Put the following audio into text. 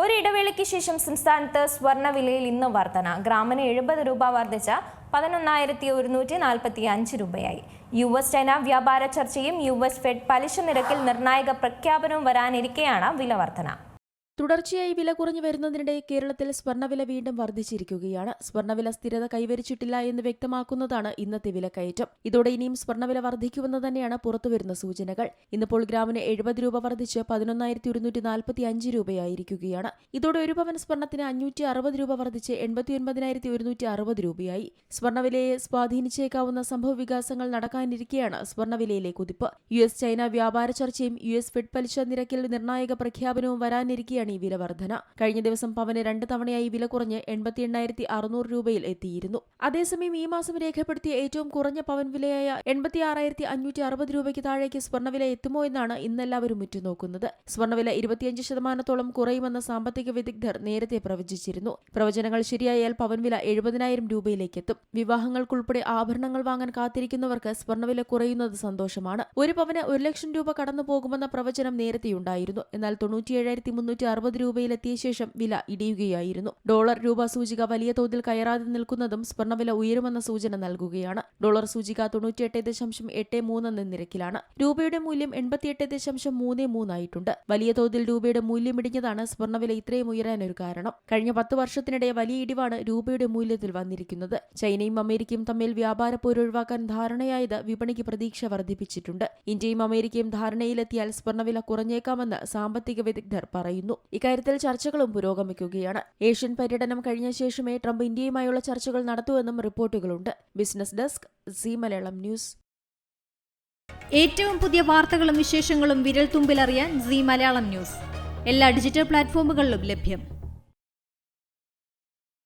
ഒരു ഇടവേളയ്ക്ക് ശേഷം സംസ്ഥാനത്ത് സ്വർണവിലയിൽ ഇന്ന് വർധന. ഗ്രാമിന് എഴുപത് രൂപ വർദ്ധിച്ച പതിനൊന്നായിരത്തി ഒരുന്നൂറ്റി നാൽപ്പത്തി അഞ്ച് രൂപയായി. യു എസ് ചൈന വ്യാപാര ചർച്ചയും യു എസ് ഫെഡ് പലിശ നിരക്കിൽ നിർണായക പ്രഖ്യാപനവും വരാനിരിക്കെയാണ് വില വർധന തുടർച്ചയായി വില കുറഞ്ഞു വരുന്നതിനിടെ കേരളത്തിൽ സ്വർണവില വീണ്ടും വർദ്ധിച്ചിരിക്കുകയാണ്. സ്വർണവില സ്ഥിരത കൈവരിച്ചിട്ടില്ല എന്ന് വ്യക്തമാക്കുന്നതാണ് ഇന്നത്തെ വിലക്കയറ്റം. ഇതോടെ ഇനിയും സ്വർണവില വർദ്ധിക്കുമെന്ന് തന്നെയാണ് പുറത്തുവരുന്ന സൂചനകൾ. ഇന്നിപ്പോൾ ഗ്രാമിന് എഴുപത് രൂപ വർദ്ധിച്ച് പതിനൊന്നായിരത്തി ഒരുന്നൂറ്റി നാൽപ്പത്തി അഞ്ച് രൂപയായിരിക്കുകയാണ്. ഇതോടെ ഒരു പവൻ സ്വർണത്തിന് അഞ്ഞൂറ്റി അറുപത് രൂപ വർദ്ധിച്ച് എൺപത്തി ഒരുന്നൂറ്റി അറുപത് രൂപയായി. സ്വർണവിലയെ സ്വാധീനിച്ചേക്കാവുന്ന സംഭവ വികാസങ്ങൾ നടക്കാനിരിക്കെയാണ് സ്വർണവിലയിലെ കുതിപ്പ്. യു എസ് ചൈന വ്യാപാര ചർച്ചയും യു എസ് ഫെഡ് പലിശ നിരക്കിൽ നിർണായക പ്രഖ്യാപനവും വരാനിരിക്കെയാണ് ഈ വില വർധന കഴിഞ്ഞ ദിവസം പവന് രണ്ട് തവണയായി വില കുറഞ്ഞ് എൺപത്തി എണ്ണായിരത്തി അറുന്നൂറ് രൂപയിൽ എത്തിയിരുന്നു. അതേസമയം ഈ മാസം രേഖപ്പെടുത്തിയ ഏറ്റവും കുറഞ്ഞ പവൻ വിലയായ എൺപത്തി ആറായിരത്തി അഞ്ഞൂറ്റി അറുപത് രൂപയ്ക്ക് താഴേക്ക് സ്വർണവില എത്തുമോ എന്നാണ് ഇന്നെല്ലാവരും ഉറ്റുനോക്കുന്നത്. സ്വർണവില ഇരുപത്തിയഞ്ച് ശതമാനത്തോളം കുറയുമെന്ന് സാമ്പത്തിക വിദഗ്ധർ നേരത്തെ പ്രവചിച്ചിരുന്നു. പ്രവചനങ്ങൾ ശരിയായാൽ പവൻ വില എഴുപതിനായിരം രൂപയിലേക്ക് എത്തും വിവാഹങ്ങൾക്കുൾപ്പെടെ ആഭരണങ്ങൾ വാങ്ങാൻ കാത്തിരിക്കുന്നവർക്ക് സ്വർണവില കുറയുന്നത് സന്തോഷമാണ്. ഒരു പവന് ഒരു ലക്ഷം രൂപ കടന്നു പോകുമെന്ന പ്രവചനം നേരത്തെയുണ്ടായിരുന്നു. എന്നാൽ തൊണ്ണൂറ്റിയേഴായിരത്തി മുന്നൂറ്റി അറുപത് രൂപയിലെത്തിയ ശേഷം വില ഇടിയുകയായിരുന്നു. ഡോളർ രൂപ സൂചിക വലിയ തോതിൽ കയറാതെ നിൽക്കുന്നതും സ്വർണവില ഉയരുമെന്ന സൂചന നൽകുകയാണ്. ഡോളർ സൂചിക തൊണ്ണൂറ്റിയെട്ട് ദശാംശം എട്ട് നിരക്കിലാണ്. രൂപയുടെ മൂല്യം എൺപത്തിയെട്ട് ദശാംശം മൂന്ന് മൂന്നായിട്ടുണ്ട് വലിയ തോതിൽ രൂപയുടെ മൂല്യം ഇടിഞ്ഞതാണ് സ്വർണവില ഇത്രയും ഉയരാനൊരു കാരണം. കഴിഞ്ഞ പത്ത് വർഷത്തിനിടെ വലിയ ഇടിവാണ് രൂപയുടെ മൂല്യത്തിൽ വന്നിരിക്കുന്നത്. ചൈനയും അമേരിക്കയും തമ്മിൽ വ്യാപാര പോരൊഴിവാക്കാൻ ധാരണയായത് വിപണിക്ക് പ്രതീക്ഷ വർദ്ധിപ്പിച്ചിട്ടുണ്ട്. ഇന്ത്യയും അമേരിക്കയും ധാരണയിലെത്തിയാൽ സ്വർണവില കുറഞ്ഞേക്കാമെന്ന് സാമ്പത്തിക വിദഗ്ധർ പറയുന്നു. ഇക്കാര്യത്തിൽ ചർച്ചകളും പുരോഗമിക്കുകയാണ്. ഏഷ്യൻ പര്യടനം കഴിഞ്ഞ ശേഷമേ ട്രംപ് ഇന്ത്യയുമായുള്ള ചർച്ചകൾ നടത്തുമെന്നും റിപ്പോർട്ടുകളുണ്ട്. Business desk C Malayalam news. ഏറ്റവും പുതിയ വാർത്തകളും വിശേഷങ്ങളും വിരൽ തുമ്പിലറിയാൻ സി മലയാളം ന്യൂസ്. എല്ലാ ഡിജിറ്റൽ പ്ലാറ്റ്ഫോമുകളിലും ലഭ്യം.